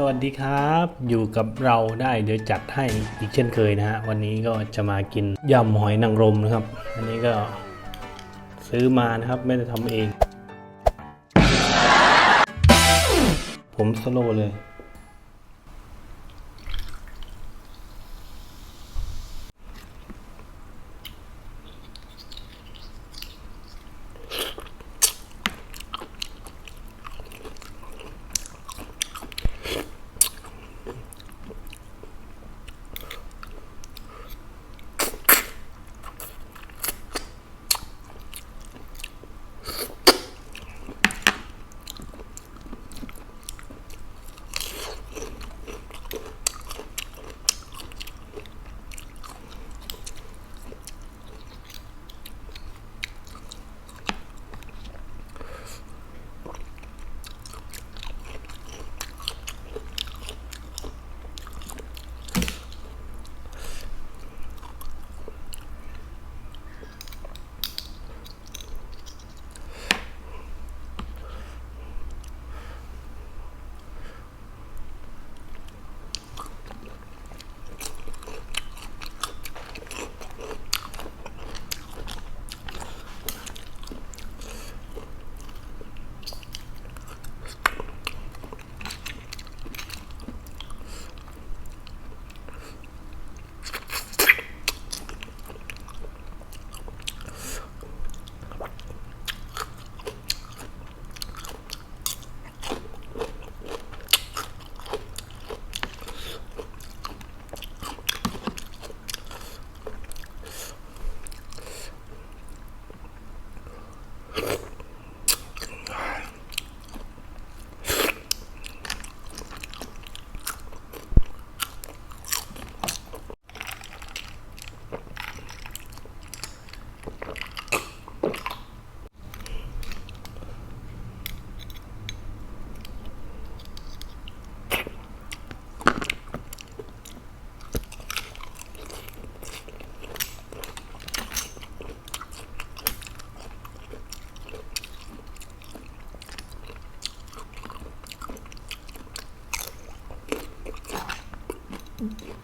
สวัสดีครับ อยู่กับเราได้เดี๋ยวจัดให้อีกเช่นเคยนะฮะ วันนี้ก็จะมากินยำหอยนางรมนะครับ อันนี้ก็ซื้อมานะครับไม่ได้ทำเอง ผมสโลเลย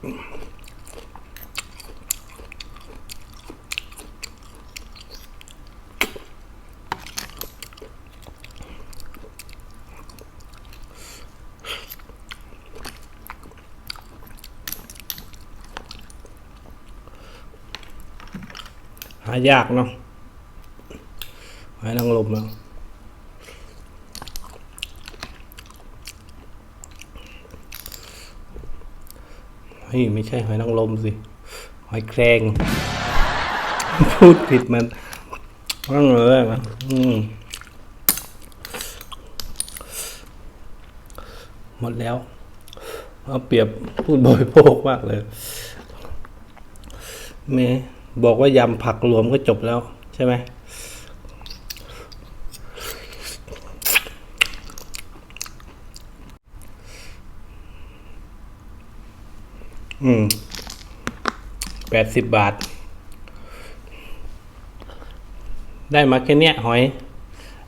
หายากเนาะหอยนางรมเนาะ ฮ้ยไม่ใช่หอยนางรมสิ หอยแครง พูดผิดมันว่างเลยมันอืมหมดแล้ว เอาเปรียบพูดบริโภคมากเลยเมบอกว่ายำผักรวมก็จบแล้วใช่ไหม อืมแปดสิบบาท ได้มาแค่เนี้ยหอย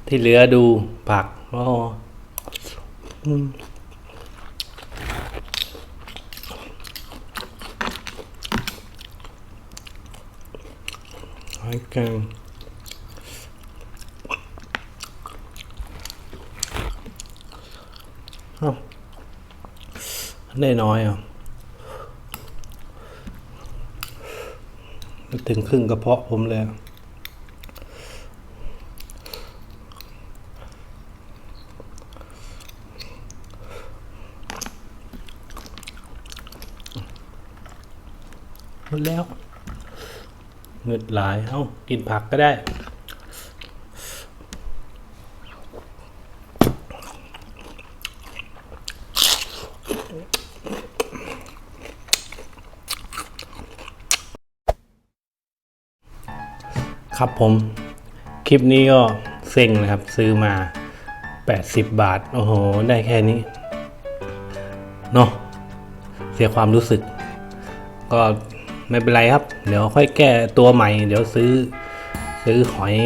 ที่เหลือดูผักอ๋ออืมหอยแครงเอ้าได้น้อยอะ ถึงครึ่งกระเพาะผมเลยอะหมดแล้วเงือดหลาย เอ้า กินผักก็ได้ ครับผม คลิปนี้ก็เซ็งนะครับ ซื้อมา 80 บาท โอ้โห ได้แค่นี้ เนาะเสียความรู้สึก ก็ไม่เป็นไรครับ เดี๋ยวค่อยแก้ตัวใหม่ เดี๋ยวซื้อ ซื้อหอย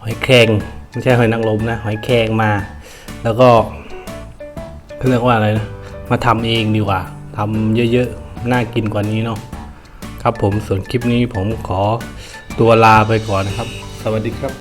หอยแครงไม่ใช่หอยนางรมนะ หอยแครงมา แล้วก็เรียกว่าอะไรนะ มาทำเองดีกว่าทำเยอะๆ น่ากินกว่านี้เนาะครับผมส่วนคลิปนี้ผมขอ ตัวลาไปก่อนนะครับ สวัสดีครับ